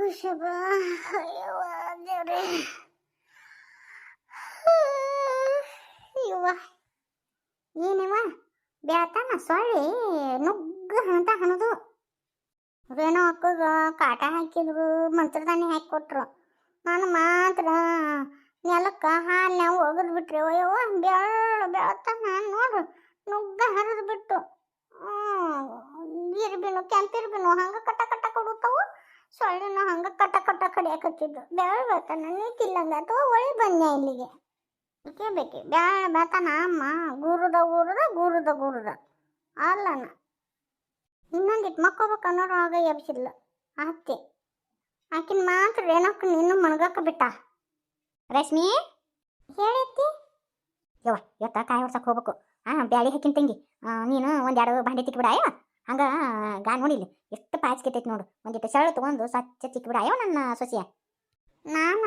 ಹುಷಬ ಅಯ್ಯವ್ವ ದೇವ್ರೆ ಅಯ್ಯವ್ವ ಏನವ್ವ ಬ್ಯಾತಾನ ಸೊಳ್ಳಿ ನುಗ್ಗ ಅಂತ ಹಣದು ರೇಣು ಅಕ್ಕಗ ಕಾಟ ಹಾಕಿದ್ರು ಮಂತ್ರದಾನಿ ಹಾಕಿ ಕೊಟ್ರು ನಾನು ಮಾತ್ರ ನೆಲಕ್ಕೆ ಹಾಲ್ನ್ಯಾಗ ಒಗದು ಬಿಟ್ರಿ ಅಯ್ಯವ್ವ ಬೆಳ್ಳು ಬೆಳತಾನ ನೋಡು ನುಗ್ಗ ಹರಿದು ಬಿಟ್ಟು ಇರ್ಬಿನು ಕೆಂಪಿರ್ಬಿನು ಹಂಗೆ ಕಟ್ಟ ಕಟ್ಟ ಕೊಡುತ್ತಾವು ಸೊಳ್ಳಿನ ಹಂಗ ಕಟ್ಟ ಕಟ್ಟ ಕಡಿಯಾಕತ್ತಿದ್ದು. ಬೆಳ ಬರ್ತಾನ ನೀತಿಲ್ಲಂಗ ಅಥವಾ ಒಳಿ ಬಂದೆ ಇಲ್ಲಿಗೆ? ಬೇಕೇ ಬೇಕಿ? ಬೆಳ ಬೆಳತಾನ ಅಮ್ಮ, ಗುರುದ ಗುರುದ ಗುರುದ ಗುರುದ. ಅಲ್ಲನ. ಇನ್ನೊಂದಿಟ್ಟು ಮಕ್ಕೋಬೇಕು ಅನ್ನೋರೊಳಗ ಎಬ್ಸಿಲ್ಲ ಅತ್ತೆ, ಆಕಿನ ಮಾತ್ರ ಏನಕ್ಕ ನೀನು ಮಣಗಕ್ಕ ಬಿಟ್ಟ. ರಶ್ಮಿ, ಹೇಳೈತಿ? ಯವ್ವ, ಇವತ್ತ ಕಾಯಿ ಹೊಡ್ಸಕ್ಕೆ ಹೋಗ್ಬೇಕು. ಆ, ಬ್ಯಾಳಿ ಹಾಕಿನ ತಂಗಿ. ನೀನು ಒಂದೆರಡು ಬಾಂಡೆ ತಿಕ್ಬಿಡಾಯ ಹಂಗ ಗಾ ನೋಡಿಲಿ ಎಷ್ಟು ಪಾಚ್ ಕೆಟ್ಟೈತಿ ನೋಡು. ಒಂದಿಟ್ಟು ಸರಳು ತಗೊಂಡು ಸ್ವಚ್ಛ ಅಯ್ಯೋ, ನನ್ನ ಸೊಸೆಯ. ನಾನ?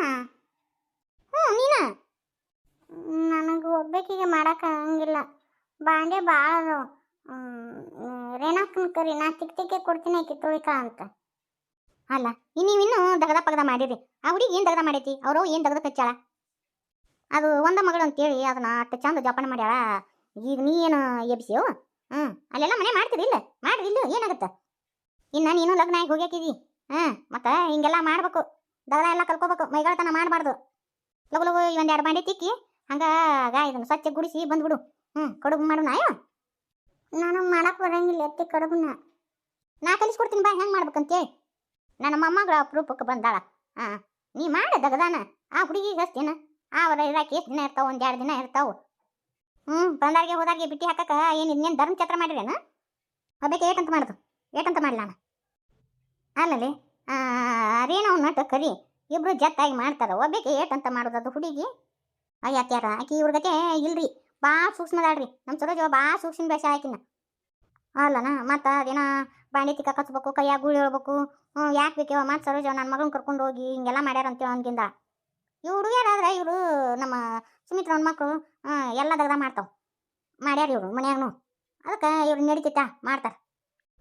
ಹ್ಞೂ, ನೀನ? ನನಗೆ ಒಬ್ಬಾಕಿಗೆ ಮಾಡಕ್ಕೆ ಆಗಂಗಿಲ್ಲ. ಬಾಂಡೆ ಭಾಳ ಅದಾವ. ರೇಣಾಕನ್ ಕರಿ, ನಾ ತಿಕ್ ತಿಕ್ಕೆ ಕೊಡ್ತೀನಿ ಆಕಿ ಅಂತ. ಅಲ್ಲ ನೀವಿನ್ನೂ ದಗದ ಪಗದ ಮಾಡಿರಿ. ಆ ಹುಡುಗಿ ಏನು ದಗದ ಮಾಡೈತಿ? ಅವರು ಏನು ದಗದ ಕಚ್ಚಾಳ? ಅದು ಒಂದ ಮಗಳು ಅಂತೇಳಿ, ಅದನ್ನ ಅಷ್ಟು ಚಂದ ಜೋಪಾನ ಮಾಡ್ಯಾಳ. ಈಗ ನೀ ಏನು ಎಬ್ಸಿಯೋ ಹ್ಞೂ ಅಲ್ಲೆಲ್ಲ ಮನೆ ಮಾಡ್ತೀರಿ ಇಲ್ಲ? ಇಲ್ಲ ಏನಾಗುತ್ತೆ? ಇನ್ನು ನೀನು ಲಗ್ನ ಆಗಿ ಹೋಗ್ಯಾಕಿದಿ. ಹಾಂ, ಮತ್ತೆ ಹಿಂಗೆಲ್ಲ ಮಾಡ್ಬೇಕು. ದಗದ ಎಲ್ಲ ಕಲ್ಕೋಬೇಕು. ಮೈಗಳತನ ಮಾಡಬಾರ್ದು. ಲಗು ಲಗು ಈ ಒಂದೆರಡು ಬಾಂಡೆ ತಿಕ್ಕಿ, ಹಂಗೆ ಇದನ್ನು ಸ್ವಚ್ಛ ಗುಡಿಸಿ ಬಂದ್ಬಿಡು. ಹ್ಞೂ ಕಡುಬು ಮಾಡು ನಾಯೋ ನಾನು ಮಾಡಕ್ಕೆ ಬರಂಗಿಲ್ಲ ಎತ್ತಿ ಕಡುಬನ್ನ. ನಾ ಕಲಿಸ್ಕೊಡ್ತೀನಿ ಬಾ, ಹೆಂಗೆ ಮಾಡ್ಬೇಕಂತೇಳಿ. ನನ್ನ ಮೊಮ್ಮಗಳ ಅಪರೂಪಕ್ಕೆ ಬಂದಾಳ. ಹಾಂ, ನೀ ಮಾಡ ದಗದಾನ ಆ ಹುಡುಗಿಗೆ ಆ ಅವರ ಇರಾಕಿ ಎಷ್ಟು ದಿನ ಇರ್ತಾವ? ಒಂದು ದಿನ ಇರ್ತಾವೆ. ಹ್ಞೂ ಬಂದಾರಿಗೆ ಹೋದಾರಿಗೆ ಬಿಟ್ಟಿ ಹಾಕಕ್ಕೆ ಏನು ಧರ್ಮ ಚತ್ರ ಮಾಡಿರೇನ? ಒಬ್ಬಕ್ಕೆ ಏಟಂತ ಮಾಡೋದು. ಏಟಂತ ಮಾಡ್ಲ ನಾನು. ಅಲ್ಲಲ್ಲಿ ಅರೇನೋ ನಟ ಕರಿ, ಇಬ್ರು ಜತ್ತಾಗಿ ಮಾಡ್ತಾರ. ಒಬ್ಬಕ್ಕೆ ಏಟಂತ ಮಾಡೋದು ಅದು ಹುಡುಗಿ? ಅಯ್ಯಾತ್ಯಾರ ಆಕಿ ಇವ್ರಗತೆ ಇಲ್ರಿ. ಭಾಳ ಸೂಕ್ಷ್ಮದಾಳ್ರಿ ನಮ್ಮ ಸರೋಜ ಭಾಳ ಸೂಕ್ಷ್ಮ ಬೇಷ ಆಕಿನ. ಅಲ್ಲನ, ಮತ್ತು ಅದೇನ, ಬಾಂಡಿ ತಿಕ್ಕ ಕಚ್ಬೇಕು ಕೈಯಾಗ ಗುಳಿ ಹೇಳ್ಬೇಕು ಹ್ಞೂ ಯಾಕೆ ಬೇಕೇವ ಮತ್ತು ಸರೋಜ ನನ್ನ ಮಗನ ಕರ್ಕೊಂಡು ಹೋಗಿ ಹಿಂಗೆಲ್ಲ ಮಾಡ್ಯಾರ ಅಂತೇಳಿ ಅನ್ಕಿಂದ ಇವ್ ಹುಡುಗಿಯರಾದ್ರೆ ಇವರು ನಮ್ಮ ಸುಮಿತ್ರನ ಮಕ್ಕಳು ಎಲ್ಲ ಮಾಡ್ತಾವೆ. ಮಾಡ್ಯಾರ ಇವರು ಮನ್ಯಾಗನು. ಅದಕ್ಕೆ ಇವ್ರು ನಡಿತೈತ ಮಾಡ್ತಾರೆ.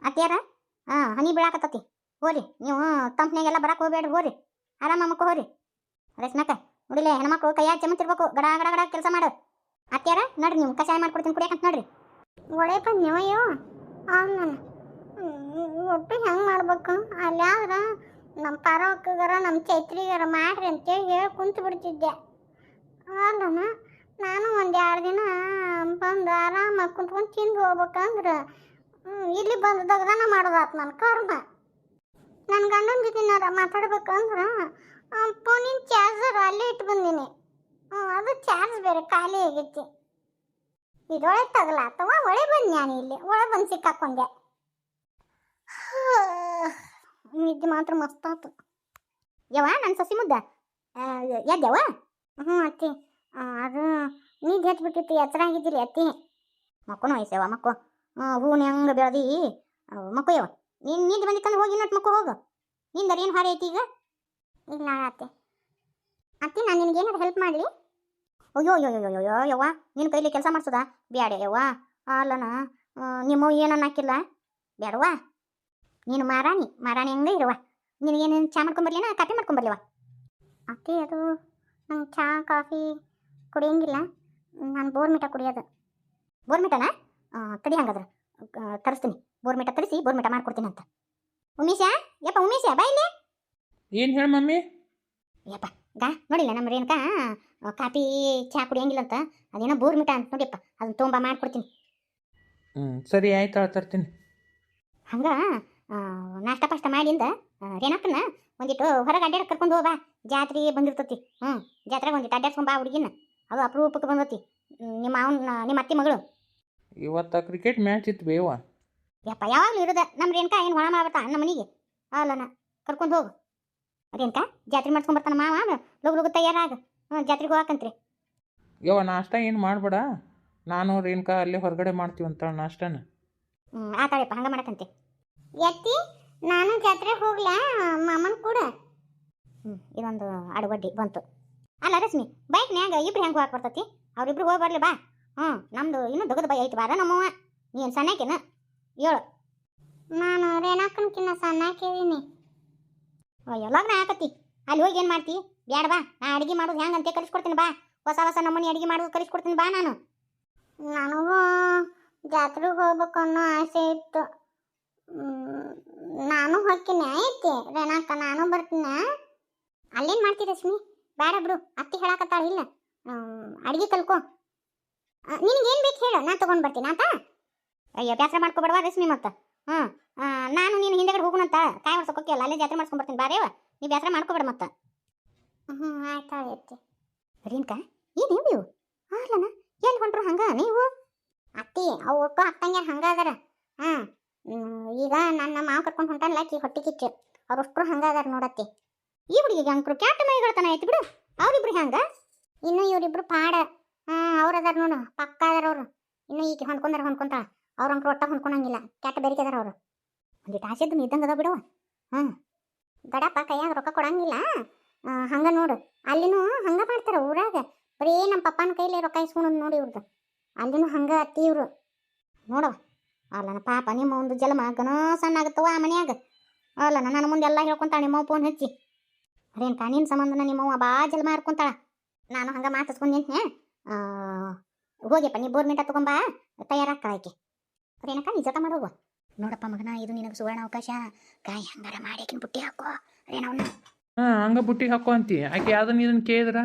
ಅತ್ಯಾರ ಹಾಂ, ಹನಿ ಬೀಳಾಕತ್ತತಿ. ಹೋರಿ, ನೀವು ತಂಪ್ನಾಗೆಲ್ಲ ಬರಕ್ಕೆ ಹೋಗ್ಬೇಡ್ರಿ ಹೋರಿ. ಆರಾಮ ಮಕ್ಕ ಹೋರಿ. ರೇಷ್ಮಕ್ಕ ನೋಡಿಲೆ ಹೆಣ್ಮಕ್ಳು ಕೈಯಾಗ ಚಮತ್ತಿರ್ಬೇಕು ಗಡ ಗಡ ಗಡ ಕೆಲಸ ಮಾಡು. ಅತ್ಯಾರ ನೋಡ್ರಿ, ನೀವು ಕಷಾಯ ಮಾಡ್ಕೊಡ್ತೀನಿ ಕುಡಿಯಕಂತ ನೋಡ್ರಿ. ನೀವು ಇವ ನಾನು ಒಟ್ಟು ಹೆಂಗೆ ಮಾಡ್ಬೇಕು? ಅಲ್ಲಿ ಆದ್ರೆ ನಮ್ಮ ಪರವಕ್ಕಗಾರ ನಮ್ಮ ಚೈತ್ರಿಗಾರ ಮಾಡ್ರಿ ಅಂತೇಳಿ ಹೇಳಿ ಕುಂತು ಬಿಡ್ತಿದ್ದೆ ಅಲ್ಲನ ನಾನು ಒಂದು ಎರಡು ದಿನ ಬಂದು ಆರಾಮಾಗಿ ಕುಂತ್ಕೊಂಡು ತಿಂದು ಹೋಗ್ಬೇಕಂದ್ರೆ ಇಲ್ಲಿ ಬಂದು ನಾನು ಮಾಡೋದಾತು ನನ್ನ ಕರ್ಮ. ನನ್ನ ಗಂಡನ ಜೊತೆನಾರ ಮಾತಾಡ್ಬೇಕಂದ್ರೆ ಫೋನಿನ ಚಾರ್ಜರ್ ಅಲ್ಲೇ ಇಟ್ಟು ಬಂದೀನಿ. ಅದು ಚಾರ್ಜ್ ಬೇರೆ ಖಾಲಿ ಆಗೈತಿ. ಇದೊಳಗೆ ತಗಲಾತವ ಒಳೆ ಬಂದು ನಾನು ಇಲ್ಲಿ, ಒಳಗೆ ಬಂದು ಸಿಕ್ಕಾಕೊಂಡೆ. ನಿದ್ದೆ ಮಾತ್ರ ಮಸ್ತಾತು ಯವ್ವ ನನ್ನ ಸಸಿ ಮುದ್ದ? ಎದ್ದವ ಹ್ಞೂ ಅತ್ತಿ. ಅದು ನಿದ್ದೆ ಹತ್ಬಿಟ್ಟಿತ್ತು ಎಚ್ಚರ ಆಗಿದ್ದೀರಿ ಅತ್ತಿ ಮಕ್ಕನು ವಯಸ್ಸವ ಮಕ್ಕೋ. ಹೂನ ಹೆಂಗೆ ಬೆಳೆದಿ? ಮಕ್ಕೋ ಯವ ನೀನು ನಿಂದು ಬಂದಿತ್ತಂದ್ರೆ ಹೋಗಿ ನಟ್ ಮಕ್ಕೋ ಹೋಗು. ನಿಂದರ ಏನು ಹಾರಿ ಐತಿ ಈಗ? ಇಲ್ಲ ಅತ್ತೆ. ಅತ್ತಿ, ನಾನು ನಿನಗೆ ಏನಾದ್ರು ಹೆಲ್ಪ್ ಮಾಡಲಿ? ಅಯ್ಯೋ ಅಯ್ಯೋ ಅಯ್ಯೋ ಅಯ್ಯೋ ಯವ್ವ ನಿನ್ನ ಕೈಲಿ ಕೆಲಸ ಮಾಡ್ಸದ? ಬ್ಯಾಡ ಯವ್ವ. ಅಲ್ಲನ ನಿಮ್ಮ ಏನನ್ನ ಹಾಕಿಲ್ಲ ಬ್ಯಾಡವ್ವ ನೀನು ಮಾರಾಣಿ ಮಾರಾಣಿ ಹಂಗೆ ಇರುವ ನಿನಗೇನು ಚಾ ಮಾಡ್ಕೊಂಬರ್ಲಿನ ಕಾಫಿ ಮಾಡ್ಕೊಂಬರ್ಲಿವ ಅತ್ತೆ, ಅದು ನಂಗೆ ಚಾ, ಕಾಫಿ ಕುಡಿಯಂಗಿಲ್ಲ. ನಾನು ಬೋರ್ಮಿಟ ಕುಡಿಯೋದು. ಬೋರ್ಮಿಟನಾ ತಡಿ ಹಂಗಾದ್ರೆ. ತರಿಸ್ತೀನಿ. ಬೋರ್ಮಿಟ ತರಿಸಿ ಬೋರ್ಮಿಟ ಮಾಡ್ಕೊಡ್ತೀನಿ ಅಂತ. ಉಮೇಶ? ಯಪ್ಪ ಉಮೇಶ ಬಾ ಇಲ್ಲಿ. ಏನು ಹೇಳಿ ಮಮ್ಮಿ? ಯಪ್ಪ ಗಾ ನೋಡಿಲ್ಲ ನಮ್ಮ ರೇಣುಕಾ? ಕಾಫಿ ಚಾ ಕುಡಿಯಂಗಿಲ್ಲ ಅಂತ. ಅದೇನೋ ಬೋರ್ಮಿಟ ಅಂತ ನೋಡಿಯಪ್ಪ. ಅದನ್ನ ತೊಂಬ ಮಾಡ್ಕೊಡ್ತೀನಿ. ಹ್ಞೂ ಸರಿ ಆಯ್ತು ತರ್ತೀನಿ. ಹಂಗ ನಾಷ್ಟ ಪಾಷ್ಟ ಮಾಡಿಂದ ರೇಣಕ್ಕನ ಒಂದಿಟ್ಟು ಹೊರಗೆ ಅಡ್ಡಾಡಕ್ಕೆ ಕರ್ಕೊಂಡು ಹೋಗ ಜಾತ್ರೆ ಬಂದಿರ್ತತಿ. ಹ್ಞೂ ಜಾತ್ರೆಗೆ ಒಂದಿಟ್ಟು ಅಡ್ಡಾಡ್ಸ್ಕೊಂಬಾ ಹುಡುಗಿನ. ಅದು ಅಪರೂಪಕ್ಕೆ ಬಂದತಿ. ನಿಮ್ಮ ಅವನ ನಿಮ್ಮ ಅತ್ತಿ ಮಗಳು. ಇವತ್ತು ಕ್ರಿಕೆಟ್ ಮ್ಯಾಚ್ ಇತ್ತು ಬೇವ. ಯಪ್ಪ ಯಾವಾಗಲೂ ಇರೋದ. ನಮ್ಮ ರೇಣುಕಾ ಏನು ಹೊಳ ಮಾಡ್ಬಿಟ್ಟ ನಮ್ಮ ಮನೆಗೆ. ಅಲ್ಲನ ಕರ್ಕೊಂಡು ಹೋಗು. ರೇಣುಕಾ ಜಾತ್ರೆ ಮಾಡ್ಸ್ಕೊಂಬರ್ತಾನ ಮಾವ ಲಗು ಲಗು ತಯಾರಾಗ. ಹ್ಞೂ ಜಾತ್ರೆಗೆ ಹೋಗಕ್ಕಂತ್ರಿ ಯವ್ವ ನಾಷ್ಟ ಏನು ಮಾಡ್ಬೇಡ. ನಾನು ರೇಣುಕಾ ಅಲ್ಲಿ ಹೊರಗಡೆ ಮಾಡ್ತೀವಿ ಅಂತ ನಾಷ್ಟನ. ಹ್ಞೂ ಆತಾಳಪ್ಪ ಹಂಗೆ ಮಾಡಕಂತೆ. ಎತ್ತಿ ನಾನು ಜಾತ್ರೆಗೆ ಹೋಗ್ಲಾ? ಮಾಮನ ಕೂಡ? ಹ್ಞೂ ಇದೊಂದು ಅಡುಗಡ್ಡಿ ಬಂತು. ಅಲ್ಲ ರಶ್ಮಿ ಬೈಕ್ನ್ಯಾಗ ಇಬ್ರು ಹೆಂಗೆ ಹೋಗಕ್ಕೆ ಬರ್ತೈತಿ ಅವ್ರಿಬ್ರು ಹೋಗಿ ಬರ್ಲಿ ಬಾ. ಹ್ಞೂ ನಮ್ದು ಇನ್ನೂ ದೊಗದ ಬೈ ಐತಿ ಬಾರ ನಮ್ಮವ್ವ. ನೀನು ಸಣ್ಣಕಿನ? ಹೇಳು ನಾನು ರೇಣಾಕನ್ಕಿನ್ನ ಸಣ್ಣಾಕಿದೀನಿ. ಅಯ್ಯೋ ಲಗ್ನ ಆಕತಿ. ಅಲ್ಲಿ ಹೋಗಿ ಏನು ಮಾಡ್ತಿ? ಬ್ಯಾಡ ಬಾ ನಾ ಅಡಿಗೆ ಮಾಡೋದು ಅಂತ ಕಲಿಸ್ಕೊಡ್ತೀನಿ ಬಾ. ಹೊಸ ಹೊಸ ನಮ್ಮನೆ ಅಡಿಗೆ ಮಾಡೋದು ಕಲಿಸ್ಕೊಡ್ತೀನಿ ಬಾ ನಾನು. ನನಗೂ ಜಾತ್ರೆಗೆ ಹೋಗ್ಬೇಕು ಅನ್ನೋ ಆಸೆ ಇತ್ತು. ನಾನು ಹೋಗ್ತೀನಿ ಐತಿ ರೇಣಾಕ ನಾನು ಬರ್ತೀನಿ. ಅಲ್ಲೇನು ಮಾಡ್ತಿ ರಶ್ಮಿ? ಬೇಡ ಬಿಡು ಅತ್ತಿ ಹೇಳಾಕತ್ತಾಳ ಇಲ್ಲ. ಅಡಿಗೆ ಕಲ್ಕೋ. ನಿನಗೇನು ಬೇಕು ಹೇಳು ನಾನು ತೊಗೊಂಡು ಬರ್ತೀನಿ ಅಂತ ಅಯ್ಯೋ ಬೇಸರ ಮಾಡ್ಕೊಬೇಡವಾ ರಶ್ಮಿ ಮತ್ತೆ? ಹ್ಞೂ. ನಾನು ನೀನು ಹಿಂದೆಗಡೆ ಹೋಗೋಣಂತ ಕಾಯಿ ಹೊಡ್ಸಕ್ಕೆ ಹೋಗ್ಯಲ್ಲ ಅಲ್ಲೇ ಜಾತ್ರೆ ಮಾಡ್ಸ್ಕೊಂಡು ಬರ್ತೀನಿ ಬಾರೇವ ನೀವು ಬೇಸರ ಮಾಡ್ಕೊಬೇಡ ಮತ್ತೆ. ಹ್ಞೂ ಆಯ್ತು ಆಯ್ತು ರೀನ್ಕ ಏನು ನೀವು ಹಾಲನ ಏನು ಹೊಂಟ್ರು ಹಂಗ ನೀವು? ಅತ್ತಿ ಅವು ಒಟ್ಟು ಅಕ್ಕಂಗ್ಯಾರ ಹಂಗ ಅದಾರ. ಹಾಂ ಈಗ ನನ್ನ ಮಾವು ಕರ್ಕೊಂಡು ಹೊಂಟಲ್ಲ ಕಿ ಹೊಟ್ಟೆ ಕಿಚ್ಚು. ಅವ್ರೊಷ್ಟರು ಹಂಗ ಅದಾರ ನೋಡತ್ತಿ ಈ ಹುಡುಗಿಗೆ ಅಂಕ್ರು ಕ್ಯಾಟ ಮೈಗಳತನ ಐತಿ ಬಿಡು. ಅವ್ರಿಬ್ರು ಹೆಂಗ? ಇನ್ನು ಇವರಿಬ್ರು ಪಾಡ. ಅವ್ರು ಅದಾರ ನೋಡು. ಪಕ್ಕ ಅದಾರ ಅವರು. ಇನ್ನು ಈಕೆ ಹೊಂದ್ಕೊಂಡಾರ ಹೊಂದ್ಕೊಂತಾಳ. ಅವ್ರ ಅಂಕ್ರು ಒಟ್ಟ ಹೊಂದ್ಕೊಳಂಗಿಲ್ಲ. ಕ್ಯಾಟ ಬೆರಿಕೆ ಅದಾರ ಅವರು. ಒಂದಿಟ್ಟು ಆಸೆದ್ದು ಇದ್ದಂಗೆ ಬಿಡವ ಹಾಂ. ಗಡಪ್ಪ ಕೈಯಾಗ ರೊಕ್ಕ ಕೊಡಂಗಿಲ್ಲ. ಹಂಗ ನೋಡು. ಅಲ್ಲಿನೂ ಹಂಗ ಮಾಡ್ತಾರ ಊರಾಗ. ಬರೀ ನಮ್ಮ ಪಪ್ಪನ ಕೈಲಿ ರೊಕ್ಕ ಇಸ್ಕೊಳೋದು ನೋಡಿ ಇವ್ರದ್ದು ಅಲ್ಲಿನೂ ಹಂಗ ಇವರು. ನೋಡವ ಅಲ್ಲನ ಪಾಪ, ನಿಮ್ಮ ಒಂದು ಜಲಮ ಸಣ್ಣ ಆಗತ್ತವ ಆ ಮನ್ಯಾಗ. ಅಲ್ಲನ ನನ್ನ ಮುಂದೆ ಎಲ್ಲ ಹೇಳ್ಕೊಂತಾಳೆ, ನಿಮ್ಮ ಫೋನ್ ಹಚ್ಚಿ. ಅದೇನ್ಕ ನಿನ್ನ ಸಂಬಂಧನ ನಿಮ್ಮವ್ವ ಬಾ ಜಲ್ ಮಾರ್ಕೊಂತಾಳ ನಾನು ಹಂಗ ನಿಂತೆ ಹೋಗ್ಯಪ್ಪ ನೀ ಬೋರ್ ಮಿಂಟ ತಗೊಂಬಾ ತಯಾರಾಗ್ತಾಳ ಆಕೆ. ಅದೇನಕ್ಕ ನೀ ಜೊತೆ ಮಾಡೋಗು ನೋಡಪ್ಪ ಮಗನ ಇದು ನಿನಗೆ ಸುವರ್ಣ ಅವಕಾಶ. ಕಾಯಿ ಹಂಗಾರ ಮಾಡಿ ಬುಟ್ಟಿ ಹಾಕೋ. ಅದೇನವನ್ನ ಹಾಂ ಹಂಗ ಬುಟ್ಟಿ ಹಾಕೋ ಅಂತಿ. ಆಕೆ ಅದನ್ನ ಇದನ್ನ ಕೇಳಿದ್ರ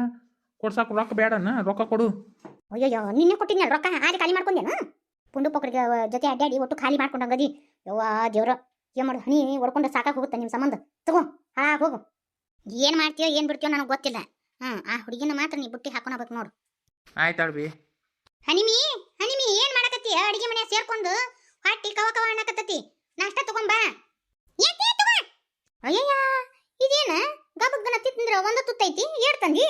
ಕೊಡ್ಸಾಕ ರೊಕ್ಕ ಬೇಡನ ರೊಕ್ಕ ಕೊಡು. ಅಯ್ಯೋ ನಿನ್ನೆ ಕೊಟ್ಟಿದ್ನಲ್ಲ ರೊಕ್ಕ? ಹಾಗೆ ಖಾಲಿ ಮಾಡ್ಕೊಂಡೇನು? ಪುಂಡು ಪೊಕ್ಕಡಿಗೆ ಜೊತೆ ಅಡ್ಡಾಡಿ ಒಟ್ಟು ಖಾಲಿ ಮಾಡ್ಕೊಂಡಂಗದಿ. ಯವ್ವ ದೇವ್ರ. ಏನ್ ಮಾಡು ಹನಿ ಹೊಡ್ಕೊಂಡು ಸಾಕಾಗಿ ಹೋಗುತ್ತೆ ನಿಮ್ಮ ಸಂಬಂಧ. ತಗೋ ಹಾ ಹೋಗು. ಏನು ಮಾಡ್ತೀಯೋ ಏನ್ ಬಿಡ್ತೀಯೋ ನನಗೆ ಗೊತ್ತಿಲ್ಲ. ಹ್ಞೂ ಆ ಹುಡುಗಿನ ಮಾತ್ರ ನೀ ಬುಟ್ಟಿ ಹಾಕೊಳಬೇಕು ನೋಡು. ಆಯ್ತಾಳ್ಬಿ ಹನಿಮಿ ಹನಿಮಿ ಏನು ಮಾಡಕತ್ತಿ? ಅಡಿಗೆ ಮನೆ ಸೇರ್ಕೊಂಡು ಹೊಟ್ಟಿ ಕವ ಕವ ಅನ್ನಕತ್ತತಿ. ನಾಷ್ಟ ತಗೊಂಬಾ ಅಯ್ಯಯ್ಯ ಇದೇನ? ಗಬಗ್ಗನ ತಿಂದ್ರ ಒಂದು ತುತ್ತೈತಿ ಏಡ್ ತಂದಿ?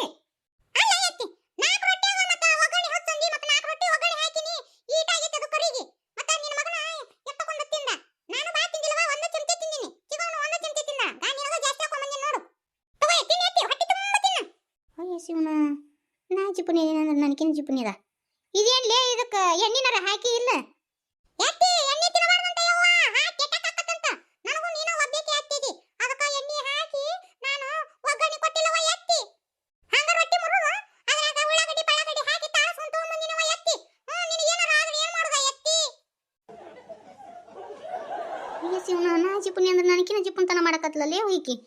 ಏನಂದ್ರೆ ನನಗೇನು ಜಿಪುನಿ ಅದ ಇದೇನ್ಲೇ ಇದಕ್ಕೆ ಎಣ್ಣಿನಾರ ಹಾಕಿ ಇಲ್ಲ ಎತ್ತಿ, ಎಣ್ಣೆ ತಿನ್ನಬಾರ್ದಂತ ಯವ್ವ. ಅಂತ ನನಗೂ ನೀನು ಒಬ್ಬಾಕಿ ಹಾಕ್ತಿದಿ. ಅದಕ್ಕ ಎಣ್ಣೆ ಹಾಕಿ ನಾನು ಒಗ್ಗರಣೆ ಕೊಟ್ಟಿಲ್ಲವ ಎತ್ತಿ. ಹಂಗ ರೊಟ್ಟಿ ಮುರುದು ಅದ್ರಾಗ ಉಳ್ಳಾಗಡ್ಡಿ ಪಳ್ಳಾಗಡ್ಡಿ ಹಾಕಿ ತಾಳ್ಸ್ಕೊಂಡ್ ಎತ್ತಿ. ಹ್ಞೂ ನಿನಗೆ ಏನು ಮಾಡುದ, ಎತ್ತಿ. ಅಯ್ಯ ಶಿವನ ನಾ ಜಿಪುನಿ ಅಂದ್ರೆ ನನಗಿನ ಜಿಪುನ್ತನ ಮಾಡಕತ್ಲಲ್ಲೇ ಹುಯ್ಕಿ.